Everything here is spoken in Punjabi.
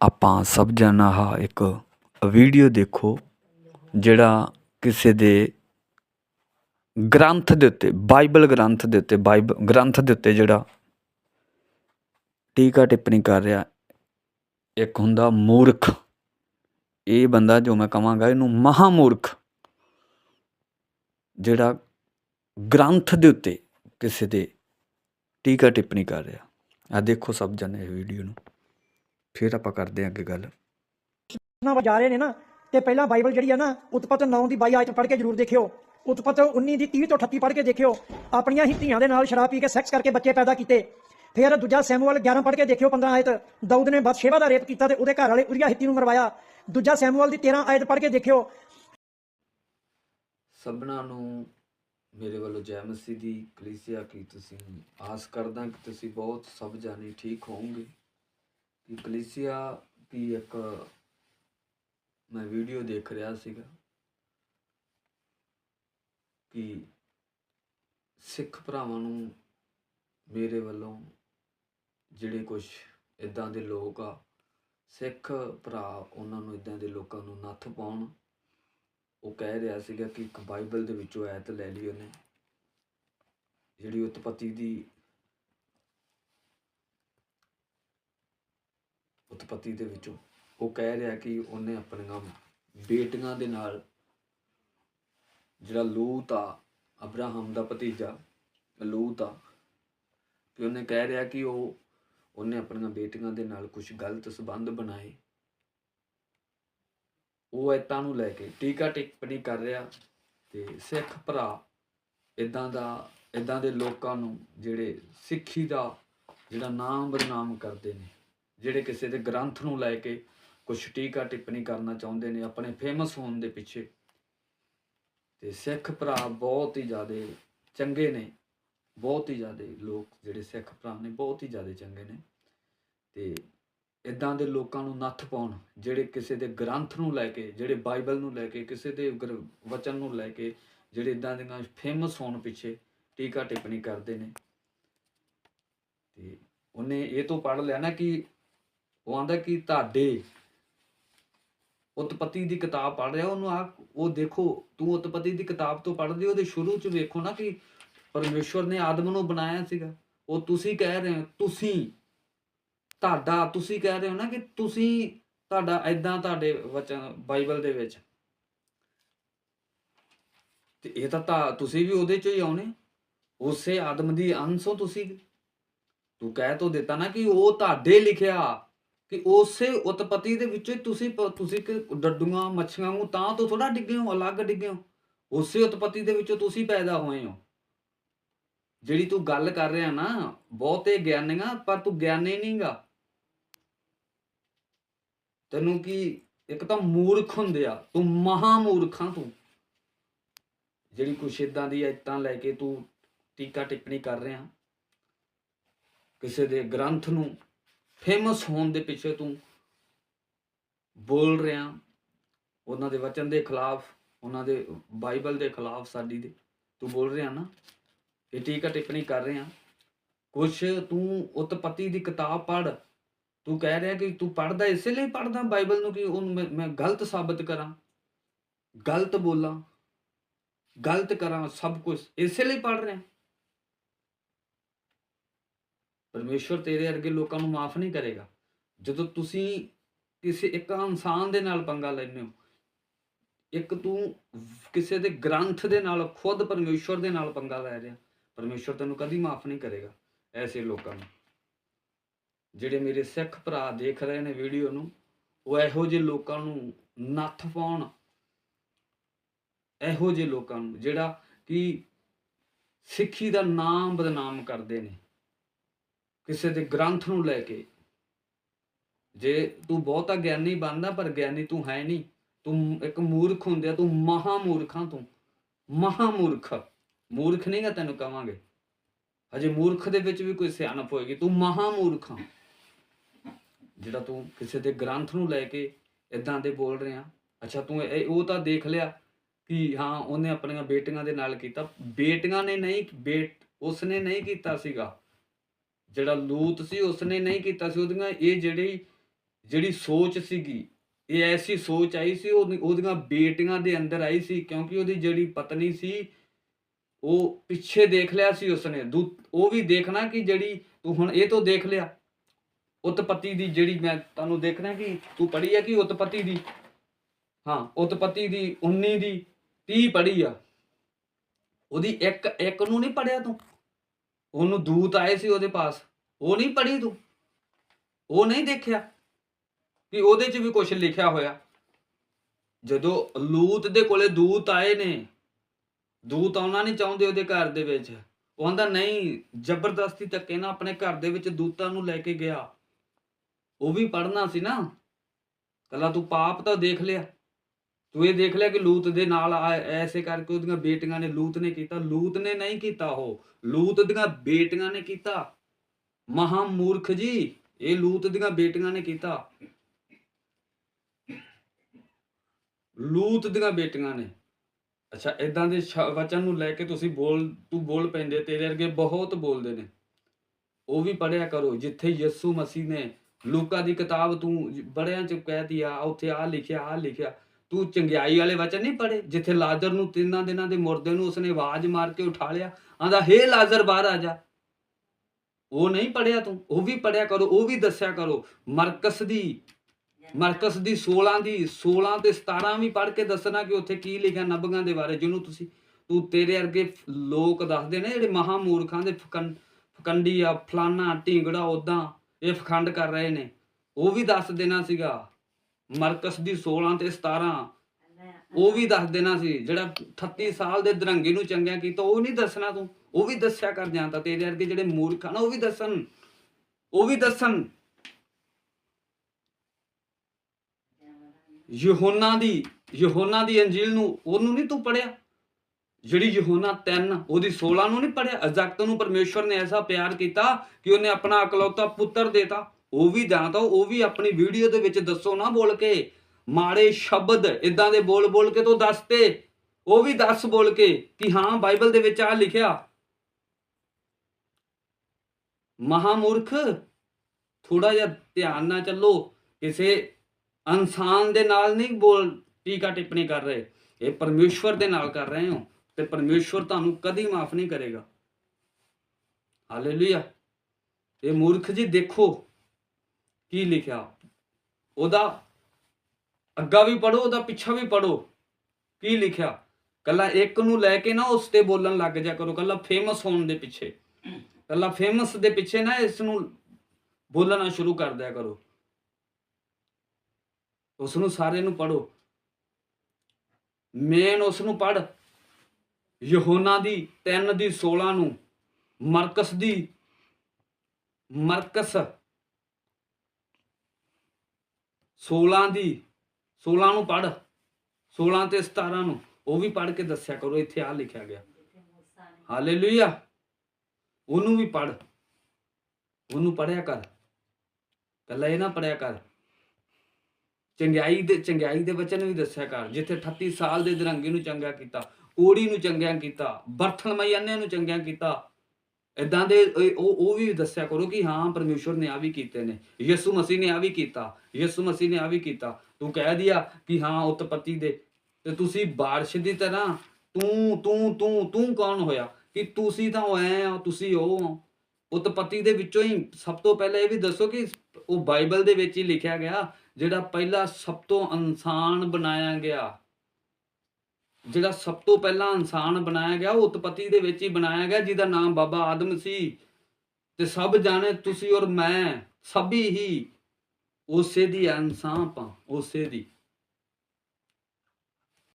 ਆਪਾਂ ਸਭ ਜਣਾ ਆਹ ਇੱਕ ਵੀਡੀਓ ਦੇਖੋ, ਜਿਹੜਾ ਕਿਸੇ ਦੇ ਗ੍ਰੰਥ ਦੇ ਉੱਤੇ, ਬਾਈਬਲ ਗ੍ਰੰਥ ਦੇ ਉੱਤੇ ਬਾਈਬਲ ਗ੍ਰੰਥ ਦੇ ਉੱਤੇ ਜਿਹੜਾ ਟੀਕਾ ਟਿੱਪਣੀ ਕਰ ਰਿਹਾ, ਇੱਕ ਹੁੰਦਾ ਮੂਰਖ। ਇਹ ਬੰਦਾ ਜੋ ਮੈਂ ਕਹਾਂਗਾ, ਇਹਨੂੰ ਮਹਾਮੂਰਖ, ਜਿਹੜਾ ਗ੍ਰੰਥ ਦੇ ਉੱਤੇ ਕਿਸੇ ਦੇ ਟੀਕਾ ਟਿੱਪਣੀ ਕਰ ਰਿਹਾ। ਆ ਦੇਖੋ ਸਭ ਜਣੇ ਇਹ ਵੀਡੀਓ ਨੂੰ। ਫਿਰ ਆਪਾਂ ਕਰਦੇ ਹਾਂ ਅੱਗੇ ਗੱਲ। ਨਾ ਵਜਾ ਰਹੇ ਨੇ ਨਾ ਤੇ ਪਹਿਲਾਂ ਬਾਈਬਲ ਜਿਹੜੀ ਆ ਨਾ ਉਤਪਤ 9 ਦੀ 22 ਆਇਤ ਪੜ੍ਹ ਕੇ ਜਰੂਰ ਦੇਖਿਓ। ਉਤਪਤ 19 ਦੀ 30 ਤੋਂ 38 ਪੜ੍ਹ ਕੇ ਦੇਖਿਓ। ਆਪਣੀਆਂ ਹੀ ਧੀਆਂ ਦੇ ਨਾਲ ਸ਼ਰਾਬ ਪੀ ਕੇ ਸੈਕਸ ਕਰਕੇ ਬੱਚੇ ਪੈਦਾ ਕੀਤੇ। ਫਿਰ ਦੂਜਾ ਸੈਮੂਅਲ 11 ਪੜ੍ਹ ਕੇ ਦੇਖਿਓ 15 ਆਇਤ। ਦਾਊਦ ਨੇ ਬਤਸ਼ੇਬਾ ਦਾ ਰੇਪ ਕੀਤਾ ਤੇ ਉਹਦੇ ਘਰ ਵਾਲੇ ਉਰੀਆ ਹਿੱਤੀ ਨੂੰ ਮਰਵਾਇਆ। ਦੂਜਾ ਸੈਮੂਅਲ ਦੀ 13 ਆਇਤ ਪੜ੍ਹ ਕੇ ਦੇਖਿਓ। ਸਭਨਾਂ ਨੂੰ ਮੇਰੇ ਵੱਲੋਂ ਜੈ ਮਸੀਹ ਦੀ ਕਲੀਸਿਆ ਕੀ ਤੁਸੀਂ ਆਸ ਕਰਦਾ ਕਿ ਤੁਸੀਂ ਬਹੁਤ ਸਭ ਜਾਣੇ ਠੀਕ ਹੋਵੋਗੇ। ਕਿ ਕਲੀਸਿਆ ਦੀ ਇੱਕ ਮੈਂ ਵੀਡੀਓ ਦੇਖ ਰਿਹਾ ਸੀਗਾ ਕਿ ਸਿੱਖ ਭਰਾਵਾਂ ਨੂੰ ਮੇਰੇ ਵੱਲੋਂ ਜਿਹੜੇ ਕੁਝ ਇਦਾਂ ਦੇ ਲੋਕ ਆ, ਸਿੱਖ ਭਰਾ ਉਹਨਾਂ ਨੂੰ ਇਦਾਂ ਦੇ ਲੋਕਾਂ ਨੂੰ ਨੱਥ ਪਾਉਣ, ਉਹ ਕਹਿ ਰਿਹਾ ਸੀਗਾ ਕਿ ਇੱਕ ਬਾਈਬਲ ਦੇ ਵਿੱਚੋਂ ਐਤ ਲੈ ਲਈ ਉਹਨੇ, ਜਿਹੜੀ ਉਤਪਤੀ ਦੀ ਉਤਪਤੀ ਦੇ ਵਿੱਚੋਂ। ਉਹ ਕਹਿ ਰਿਹਾ ਕਿ ਉਹਨੇ ਆਪਣੀਆਂ ਬੇਟੀਆਂ ਦੇ ਨਾਲ ਜਿਹੜਾ ਲੂਤ ਆ, ਅਬਰਾਹਮ ਦਾ ਭਤੀਜਾ, ਲੂਤ ਆ ਕਿ ਉਹਨੇ ਕਹਿ ਰਿਹਾ ਕਿ ਉਹ, ਉਹਨੇ ਆਪਣੀਆਂ ਬੇਟੀਆਂ ਦੇ ਨਾਲ ਕੁਝ ਗਲਤ ਸਬੰਧ ਬਣਾਏ। ਉਹ ਐਤਾਂ ਨੂੰ ਲੈ ਕੇ ਟੀਕਾ ਟਿੱਪਣੀ ਕਰ ਰਿਹਾ ਤੇ ਸਿੱਖ ਭਰਾ ਇਦਾਂ ਦਾ ਇਦਾਂ ਦੇ ਲੋਕਾਂ ਨੂੰ ਜਿਹੜੇ ਸਿੱਖੀ ਦਾ ਜਿਹੜਾ ਨਾਮ ਬਦਨਾਮ ਕਰਦੇ ਨੇ ਜਿਹੜੇ ਕਿਸੇ ਦੇ ਗ੍ਰੰਥ ਨੂੰ ਲੈ ਕੇ ਕੁਝ ਟੀਕਾ ਟਿੱਪਣੀ ਕਰਨਾ ਚਾਹੁੰਦੇ ਨੇ, ਆਪਣੇ ਫੇਮਸ ਹੋਣ ਦੇ ਪਿੱਛੇ। ਤੇ ਸਿੱਖ ਭਰਾ ਬਹੁਤ ਹੀ ਜ਼ਿਆਦਾ ਚੰਗੇ ਨੇ। ਬਹੁਤ ਹੀ ਜ਼ਿਆਦਾ ਲੋਕ ਜਿਹੜੇ ਸਿੱਖ ਭਰਾ ਨੇ, ਬਹੁਤ ਹੀ ਜ਼ਿਆਦਾ ਚੰਗੇ ਨੇ। ਤੇ ਇਦਾਂ ਦੇ ਲੋਕਾਂ ਨੂੰ ਨੱਥ ਪਾਉਣ, ਜਿਹੜੇ ਕਿਸੇ ਦੇ ਗ੍ਰੰਥ ਨੂੰ ਲੈ ਕੇ, ਜਿਹੜੇ ਬਾਈਬਲ ਨੂੰ ਲੈ ਕੇ, ਕਿਸੇ ਦੇ ਗੁਰ- ਵਚਨ ਨੂੰ ਲੈ ਕੇ, ਜਿਹੜੇ ਇਦਾਂ ਦੀਆਂ ਫੇਮਸ ਹੋਣ ਪਿੱਛੇ ਟੀਕਾ ਟਿੱਪਣੀ ਕਰਦੇ ਨੇ। ਤੇ ਉਹਨੇ ਇਹ ਤੋਂ ਪੜ੍ਹ ਲਿਆ ਨਾ ਕਿ ਉਹ ਆਂਦਾ ਕਿ ਤੁਹਾਡੇ ਉਤਪਤੀ ਦੀ ਕਿਤਾਬ ਪੜ੍ਹ ਰਿਹਾ, ਉਹਨੂੰ ਆ ਉਹ ਦੇਖੋ, ਤੂੰ ਉਤਪਤੀ ਦੀ ਕਿਤਾਬ ਤੋਂ ਪੜ੍ਹਦੀ, ਉਹਦੇ ਸ਼ੁਰੂ ਚ ਵੇਖੋ ਨਾ ਕਿ ਪਰਮੇਸ਼ਵਰ ਨੇ ਆਦਮ ਨੂੰ ਬਣਾਇਆ ਸੀਗਾ। ਉਹ ਤੁਸੀਂ ਕਹਿ ਰਹੇ ਹੋ, ਤੁਸੀਂ, ਤੁਹਾਡਾ, ਤੁਸੀਂ ਕਹਿ ਰਹੇ ਹੋ ਨਾ ਕਿ ਤੁਸੀਂ ਤੁਹਾਡਾ ਐਦਾਂ ਤੁਹਾਡੇ ਵਚਨ, ਬਾਈਬਲ ਦੇ ਵਿੱਚ। ਤੇ ਇਹ ਤਾਂ ਤੁਸੀਂ ਵੀ ਉਹਦੇ ਚੋਂ ਹੀ ਆਉਣੇ। ਉਸੇ ਆਦਮ ਦੀ ਅੰਸ਼ ਹੋ ਤੁਸੀਂ। ਤੂੰ ਕਹਿ ਤੋ ਦਿੱਤਾ ਨਾ ਕਿ ਉਹ ਤੁਹਾਡੇ ਲਿਖਿਆ। ਕਿ ਉਸੇ ਉਤਪਤੀ ਦੇ ਵਿੱਚੋਂ ਹੀ ਤੁਸੀਂ ਤੁਸੀਂ ਡੱਡੂਆਂ, ਮੱਛੀਆਂ ਨੂੰ ਤਾਂ ਤੋਂ ਥੋੜਾ ਡਿੱਗੇ ਹੋ, ਅਲੱਗ ਡਿੱਗੇ ਹੋ। ਉਸੇ ਉਤਪਤੀ ਦੇ ਵਿੱਚੋਂ ਤੁਸੀਂ ਪੈਦਾ ਹੋਏ ਹੋ। ਜਿਹੜੀ ਤੂੰ ਗੱਲ ਕਰ ਰਿਹਾ ਨਾ, ਬਹੁਤੇ ਗਿਆਨੀਆਂ, ਪਰ ਤੂੰ ਗਿਆਨੀ ਨਹੀਂਗਾ। ਤੈਨੂੰ ਕੀ, ਇੱਕ ਤਾਂ ਮੂਰਖ ਹੁੰਦੇ ਆ, ਤੂੰ ਮਹਾ ਮੂਰਖਾਂ ਤੂੰ। ਜਿਹੜੀ ਕੁਛ ਇਦਾਂ ਦੀ ਐਤਾਂ ਲੈ ਕੇ ਤੂੰ ਟੀਕਾ ਟਿੱਪਣੀ ਕਰ ਰਿਹਾ। ਕਿਸੇ ਦੇ ਗ੍ਰੰਥ ਨੂੰ ਫੇਮਸ ਹੋਣ ਦੇ ਪਿੱਛੇ ਤੂੰ ਬੋਲ ਰਿਹਾ, ਉਹਨਾਂ ਦੇ ਵਚਨ ਦੇ ਖਿਲਾਫ, ਉਹਨਾਂ ਦੇ ਬਾਈਬਲ ਦੇ ਖਿਲਾਫ ਸਾਡੀ ਦੇ, ਤੂੰ ਬੋਲ ਰਿਹਾ ਨਾ, ਇਹ ਟੀਕਾ ਟਿੱਪਣੀ ਕਰ ਰਿਹਾ। ਕੁਛ ਤੂੰ ਉਤਪਤੀ ਦੀ ਕਿਤਾਬ ਪੜ੍ਹ, ਤੂੰ ਕਹਿ ਰਿਹਾ ਕਿ ਤੂੰ ਪੜ੍ਹਦਾ, ਇਸੇ ਲਈ ਪੜ੍ਹਦਾ ਬਾਈਬਲ ਨੂੰ ਕਿ ਉਹਨੂੰ ਮੈਂ- ਮੈਂ ਗਲਤ ਸਾਬਤ ਕਰਾਂ, ਗਲਤ ਬੋਲਾਂ, ਗਲਤ ਕਰਾਂ ਸਭ ਕੁਝ ਇਸੇ ਲਈ ਪੜ੍ਹ ਰਿਹਾ। ਪਰਮੇਸ਼ਵਰ ਤੇਰੇ ਅਰਗੇ ਲੋਕਾਂ ਨੂੰ ਮਾਫ ਨਹੀਂ ਕਰੇਗਾ। ਜਦੋਂ ਤੁਸੀਂ ਕਿਸੇ ਇੱਕ ਇਨਸਾਨ ਦੇ ਨਾਲ ਪੰਗਾ ਲੈਂਦੇ ਹੋ, ਇੱਕ ਤੂੰ ਕਿਸੇ ਦੇ ਗ੍ਰੰਥ ਦੇ ਨਾਲ, ਖੁਦ ਪਰਮੇਸ਼ਵਰ ਦੇ ਨਾਲ ਪੰਗਾ ਲੈ ਰਿਹਾ, ਪਰਮੇਸ਼ਵਰ ਤੈਨੂੰ ਕਦੀ ਮਾਫ ਨਹੀਂ ਕਰੇਗਾ ਐਸੇ ਲੋਕਾਂ ਨੂੰ। ਜਿਹੜੇ ਮੇਰੇ ਸਿੱਖ ਭਰਾ ਦੇਖ ਰਹੇ ਨੇ ਵੀਡੀਓ ਨੂੰ, ਉਹ ਇਹੋ ਜਿਹੇ ਲੋਕਾਂ ਨੂੰ ਨੱਥ ਪਾਉਣ। ਇਹੋ ਜਿਹੇ ਲੋਕਾਂ ਨੂੰ, ਜਿਹੜਾ ਕਿ ਸਿੱਖੀ ਦਾ ਨਾਮ ਬਦਨਾਮ ਕਰਦੇ ਨੇ। ਕਿਸੇ ਦੇ ਗ੍ਰੰਥ ਨੂੰ ਲੈ ਕੇ। ਜੇ ਤੂੰ ਬਹੁਤਾ ਗਿਆਨੀ ਬਣਦਾ, ਪਰ ਗਿਆਨੀ ਤੂੰ ਹੈ ਨਹੀਂ। ਤੂੰ ਇੱਕ ਮੂਰਖ ਹੁੰਦਿਆ ਤੂੰ ਮਹਾ ਮੂਰਖਾਂ ਤੂੰ। ਮਹਾ ਮੂਰਖ ਮੂਰਖ ਨਹੀਂਗਾ ਤੈਨੂੰ ਕਵਾਂਗੇ। ਹਜੇ ਮੂਰਖ ਦੇ ਵਿੱਚ ਵੀ ਕੋਈ ਸਿਆਣਪ ਹੋਏਗੀ। ਤੂੰ ਮਹਾ ਮੂਰਖਾਂ ਜਿਹੜਾ ਤੂੰ ਕਿਸੇ ਦੇ ਗ੍ਰੰਥ ਨੂੰ ਲੈ ਕੇ ਇਦਾਂ ਦੇ ਬੋਲ ਰਿਹਾ। ਅੱਛਾ, ਤੂੰ ਇਹ, ਉਹ ਤਾਂ ਦੇਖ ਲਿਆ ਕਿ ਹਾਂ, ਉਹਨੇ ਆਪਣੀਆਂ ਬੇਟੀਆਂ ਦੇ ਨਾਲ ਕੀਤਾ। ਬੇਟੀਆਂ ਨੇ ਨਹੀਂ, ਬੇਟ, ਉਸਨੇ ਨਹੀਂ ਕੀਤਾ ਸੀਗਾ। ਜਿਹੜਾ ਲੂਤ ਸੀ, ਉਸਨੇ ਨਹੀਂ ਕੀਤਾ ਸੀ ਉਹਦੀਆਂ, ਇਹ ਜਿਹੜੀ ਜਿਹੜੀ ਸੋਚ ਸੀਗੀ, ਇਹ ਐਸੀ ਸੋਚ ਆਈ ਸੀ ਉਹਦੀਆਂ ਬੇਟੀਆਂ ਦੇ ਅੰਦਰ ਆਈ ਸੀ, ਕਿਉਂਕਿ ਉਹਦੀ ਜਿਹੜੀ ਪਤਨੀ ਸੀ, ਉਹ ਪਿੱਛੇ ਦੇਖ ਲਿਆ ਸੀ ਉਸਨੇ। ਉਹ ਵੀ ਦੇਖਣਾ ਕਿ ਜਿਹੜੀ ਤੂੰ ਹੁਣ ਇਹ ਤੋਂ ਦੇਖ ਲਿਆ। ਉਤਪਤੀ ਦੀ ਜਿਹੜੀ ਮੈਂ ਤੁਹਾਨੂੰ ਦੇਖਣਾ ਕਿ ਤੂੰ ਪੜ੍ਹੀ ਆ ਕਿ ਉਤਪਤੀ ਦੀ? ਹਾਂ, ਉਤਪਤੀ ਦੀ 19 ਦੀ 30 ਪੜ੍ਹੀ ਆ। ਉਹਦੀ ਇੱਕ ਇੱਕ ਨੂੰ ਨਹੀਂ ਪੜਿਆ ਤੂੰ? ਉਹਨੂੰ ਦੂਤ ਆਏ ਸੀ ਉਹਦੇ ਪਾਸ। ਉਹ ਨਹੀਂ ਪੜ੍ਹੀ ਤੂੰ? ਉਹ ਨਹੀਂ ਦੇਖਿਆ ਕਿ ਉਹਦੇ 'ਚ ਵੀ ਕੁਝ ਲਿਖਿਆ ਹੋਇਆ? ਜਦੋਂ ਲੂਤ ਦੇ ਕੋਲੇ ਦੂਤ ਆਏ ਨੇ, ਦੂਤ ਆਉਣਾ ਨਹੀਂ ਚਾਹੁੰਦੇ ਉਹਦੇ ਘਰ ਦੇ ਵਿੱਚ। ਉਹ ਕਹਿੰਦਾ ਨਹੀਂ, ਜ਼ਬਰਦਸਤੀ ਧੱਕੇ ਨਾਲ ਆਪਣੇ ਘਰ ਦੇ ਵਿੱਚ ਦੂਤਾਂ ਨੂੰ ਲੈ ਕੇ ਗਿਆ। ਉਹ ਵੀ ਪੜਨਾ ਸੀ ਨਾ। ਕੱਲਾ ਤੂੰ ਪਾਪ ਤਾਂ ਦੇਖ ਲਿਆ। ਤੂੰ ਇਹ ਦੇਖ ਲਿਆ ਕਿ ਲੂਤ ਦੇ ਨਾਲ ਆ- ਐਸੇ ਕਰਕੇ ਉਹਦੀਆਂ ਬੇਟੀਆਂ ਨੇ, ਲੂਤ ਨੇ ਕੀਤਾ, ਲੂਤ ਨੇ ਨਹੀਂ ਕੀਤਾ ਉਹ। ਲੂਤ ਦੀਆਂ ਬੇਟੀਆਂ ਨੇ ਕੀਤਾ। ਮਹਾ ਮੂਰਖ ਜੀ, ਇਹ ਲੂਤ ਦੀਆਂ ਬੇਟੀਆਂ ਨੇ ਕੀਤਾ। ਲੂਤ ਦੀਆਂ ਬੇਟੀਆਂ ਨੇ। ਅੱਛਾ ਇਦਾਂ ਦੇ ਵਚਨ ਨੂੰ ਲੈ ਕੇ ਤੁਸੀਂ ਬੋਲ, ਤੂੰ ਬੋਲ ਪੈਂਦੇ, ਤੇਰੇ ਵਰਗੇ ਬਹੁਤ ਬੋਲਦੇ ਨੇ। ਉਹ ਵੀ ਪੜਿਆ ਕਰੋ, ਜਿੱਥੇ ਯਿਸੂ ਮਸੀਹ ਨੇ, ਲੂਕਾ ਦੀ ਕਿਤਾਬ ਤੂੰ ਬੜਿਆਂ ਚ ਕਹਿਤੀ ਆ, ਉੱਥੇ ਆ ਲਿਖਿਆ ਆ ਲਿਖਿਆ। ਤੂੰ ਚੰਗਿਆਈ ਵਾਲੇ ਵਚਨ ਨਹੀਂ ਪੜੇ ਜਿੱਥੇ ਲਾਜ਼ਰ ਨੂੰ ਤਿੰਨਾਂ ਦਿਨਾਂ ਦੇ ਮੁਰਦੇ ਨੂੰ ਉਸਨੇ ਆਵਾਜ਼ ਮਾਰ ਕੇ ਉਠਾ ਲਿਆ ਆਂਦਾ ਹੇ ਲਾਜ਼ਰ ਬਾਹਰ ਆ ਜਾ। ਉਹ ਨਹੀਂ ਪੜਿਆ ਤੂੰ, ਉਹ ਵੀ ਪੜਿਆ ਕਰੋ, ਉਹ ਵੀ ਦੱਸਿਆ ਕਰੋ। ਮਰਕਸ ਦੀ ਮਰਕਸ ਦੀ 16 ਦੀ 16 ਤੇ 17 ਵੀ ਪੜ੍ਹ ਕੇ ਦੱਸਣਾ ਕਿ ਉੱਥੇ ਕੀ ਲਿਖਿਆ ਨਬੀਆਂ ਦੇ ਬਾਰੇ, ਜਿਹਨੂੰ ਤੁਸੀਂ, ਤੂੰ ਤੇਰੇ ਵਰਗੇ ਲੋਕ ਦੱਸਦੇ ਨੇ ਜਿਹੜੇ ਮਹਾ ਮੂਰਖਾਂ ਦੇ ਫਕੰ- ਫਕੰਡੀ ਆ, ਫਲਾਨਾ ਢੀਂਗੜਾ ਉਦਾਂ ਇਹ ਫਖੰਡ ਕਰ ਰਹੇ ਨੇ। ਉਹ ਵੀ ਦੱਸ ਦੇਣਾ ਸੀਗਾ। ਮਰਕਸ ਦੀ 16 ਤੇ 17 ਉਹ ਵੀ ਦੱਸ ਦੇਣਾ ਸੀ ਜਿਹੜਾ 38 ਸਾਲ ਦੇ ਦਰੰਗੇ ਨੂੰ ਚੰਗਿਆ ਕੀਤਾ ਉਹ ਨਹੀਂ ਦੱਸਣਾ ਤੂੰ। ਉਹ ਵੀ ਦੱਸਿਆ ਕਰ ਜਾਂਦਾ ਤੇਰੇ ਵਰਗੇ ਜਿਹੜੇ ਮੂਰਖ ਆ ਨਾ ਉਹ ਵੀ ਦੱਸਣ। ਉਹ ਵੀ ਦੱਸਣ। ਯਹੋਨਾ ਦੀ ਯਹੋਨਾ ਦੀ ਅੰਜੀਲ ਨੂੰ ਉਹਨੂੰ ਨਹੀਂ ਤੂੰ ਪੜਿਆ ਜਿਹੜੀ ਯਹੋਨਾ 3 ਉਹਦੀ 16 ਨੂੰ ਨਹੀਂ ਪੜਿਆ ਅਜਕਤ ਨੂੰ ਪਰਮੇਸ਼ਵਰ ਨੇ ਐਸਾ ਪਿਆਰ ਕੀਤਾ ਕਿ ਉਹਨੇ ਆਪਣਾ ਇਕਲੌਤਾ ਪੁੱਤਰ ਦੇਤਾ। ਉਹ ਵੀ ਜਾਣਦਾ ਉਹ ਵੀ ਆਪਣੀ ਵੀਡੀਓ ਦੇ ਵਿੱਚ ਦੱਸੋ ਨਾ ਬੋਲ ਕੇ। ਮਾੜੇ ਸ਼ਬਦ ਇਦਾਂ ਦੇ ਬੋਲ ਬੋਲ ਕੇ ਤੂੰ ਦੱਸ ਤੇ। ਉਹ ਵੀ ਦੱਸ ਬੋਲ ਕੇ ਕਿ ਹਾਂ ਬਾਈਬਲ ਦੇ ਵਿੱਚ ਆ ਲਿਖਿਆ। ਮਹਾਮੂਰਖ ਥੋੜਾ ਜਿਹਾ ਧਿਆਨ ਨਾਲ ਚੱਲੋ। ਕਿਸੇ ਇਨਸਾਨ ਦੇ ਨਾਲ ਨਹੀਂ ਬੋਲ ਟੀਕਾ ਟਿੱਪਣੀ ਕਰ ਰਹੇ। ਇਹ ਪਰਮੇਸ਼ਵਰ ਦੇ ਨਾਲ ਕਰ ਰਹੇ ਹੋ ਤੇ ਪਰਮੇਸ਼ਵਰ ਤੁਹਾਨੂੰ ਕਦੀ ਮਾਫ ਨਹੀਂ ਕਰੇਗਾ। ਹਾਲੇਲੂਇਆ। ਇਹ ਮੂਰਖ ਜੀ ਦੇਖੋ। ਕੀ ਲਿਖਿਆ? ਉਹਦਾ ਅੱਗਾ ਵੀ ਪੜੋ ਉਹਦਾ ਪਿੱਛਾ ਵੀ ਪੜੋ ਕੀ ਲਿਖਿਆ? ਕੱਲਾ ਇੱਕ ਨੂੰ ਲੈ ਕੇ ਨਾ ਉਸ ਤੇ ਬੋਲਣ ਲੱਗ ਜਾ ਕਰੋ, ਕੱਲਾ ਫੇਮਸ ਹੋਣ ਦੇ ਪਿੱਛੇ। ਕੱਲਾ ਫੇਮਸ ਦੇ ਪਿੱਛੇ ਨਾ ਇਸ ਨੂੰ ਬੋਲਣਾ ਸ਼ੁਰੂ ਕਰ ਦਿਆ ਕਰੋ। ਉਸ ਨੂੰ ਸਾਰੇ ਨੂੰ ਪੜੋ ਮੇਨ ਉਸ ਨੂੰ ਪੜ ਯਹੋਨਾ ਦੀ 3 ਦੀ 16 ਨੂੰ। ਮਰਕਸ ਦੀ, ਮਰਕਸ। 16 ਦੀ 16 ਨੂੰ ਪੜ 16 ਤੇ 17 ਨੂੰ, ਉਹ ਵੀ ਪੜ ਕੇ ਦੱਸਿਆ ਕਰੋ, ਇੱਥੇ ਆ ਲਿਖਿਆ ਗਿਆ। ਹਾਲੇਲੂਇਆ ਉਹਨੂੰ ਵੀ ਪੜ ਉਹਨੂੰ ਪੜਿਆ ਕਰ ਕੱਲਾ ਇਹ ਨਾ ਪੜਿਆ ਕਰ। ਚੰਗਿਆਈ ਦੇ ਚੰਗਿਆਈ ਦੇ ਵਚਨ ਵੀ ਦੱਸਿਆ ਕਰ, ਜਿੱਥੇ 38 ਸਾਲ ਦੇ ਦਰੰਗੇ ਨੂੰ ਚੰਗਾ ਕੀਤਾ ਓੜੀ ਨੂੰ ਚੰਗਿਆ ਕੀਤਾ ਬਰਥਨ ਮਈਆਨੇ ਨੂੰ ਚੰਗਿਆ ਕੀਤਾ ਇਦਾਂ ਦੇ ਉਹ ਉਹ ਵੀ ਦੱਸਿਆ ਕਰੋ ਕਿ ਹਾਂ ਪਰਮੇਸ਼ਵਰ ਨੇ ਆ ਵੀ ਕੀਤੇ ਨੇ। ਯਿਸੂ ਮਸੀਹ ਨੇ ਆ ਵੀ ਕੀਤਾ। ਯਿਸੂ ਮਸੀਹ ਨੇ ਆ ਵੀ ਕੀਤਾ। ਤੂੰ ਕਹਿ ਦਿਆ ਕਿ ਹਾਂ ਉਤਪਤੀ ਦੇ। ਤੇ ਤੁਸੀਂ ਬਾਰਿਸ਼ ਦੀ ਤਰ੍ਹਾਂ ਤੂੰ ਤੂੰ ਤੂੰ ਤੂੰ ਕੌਣ ਹੋਇਆ? ਕਿ ਤੁਸੀਂ ਤਾਂ ਉਹ ਐ ਹੋ, ਤੁਸੀਂ ਉਹ ਹੋ। ਉਤਪਤੀ ਦੇ ਵਿੱਚੋਂ ਹੀ ਸਭ ਤੋਂ ਪਹਿਲਾਂ ਇਹ ਵੀ ਦੱਸੋ ਕਿ ਉਹ ਬਾਈਬਲ ਦੇ ਵਿੱਚ ਹੀ ਲਿਖਿਆ ਗਿਆ, ਜਿਹੜਾ ਪਹਿਲਾ ਸਭ ਤੋਂ ਇਨਸਾਨ ਬਣਾਇਆ ਗਿਆ। ਜਿਹੜਾ ਸਭ ਤੋਂ ਪਹਿਲਾਂ ਇਨਸਾਨ ਬਣਾਇਆ ਗਿਆ, ਉਹ ਉਤਪਤੀ ਦੇ ਵਿੱਚ ਹੀ ਬਣਾਇਆ ਗਿਆ, ਜਿਹਦਾ ਨਾਮ ਬਾਬਾ ਆਦਮ ਸੀ। ਤੇ ਸਭ ਜਾਣੇ, ਤੁਸੀਂ ਔਰ ਮੈਂ, ਸਭੀ ਹੀ ਉਸੇ ਦੀ ਇਨਸਾਨ ਆਪਾਂ, ਉਸੇ ਦੀ।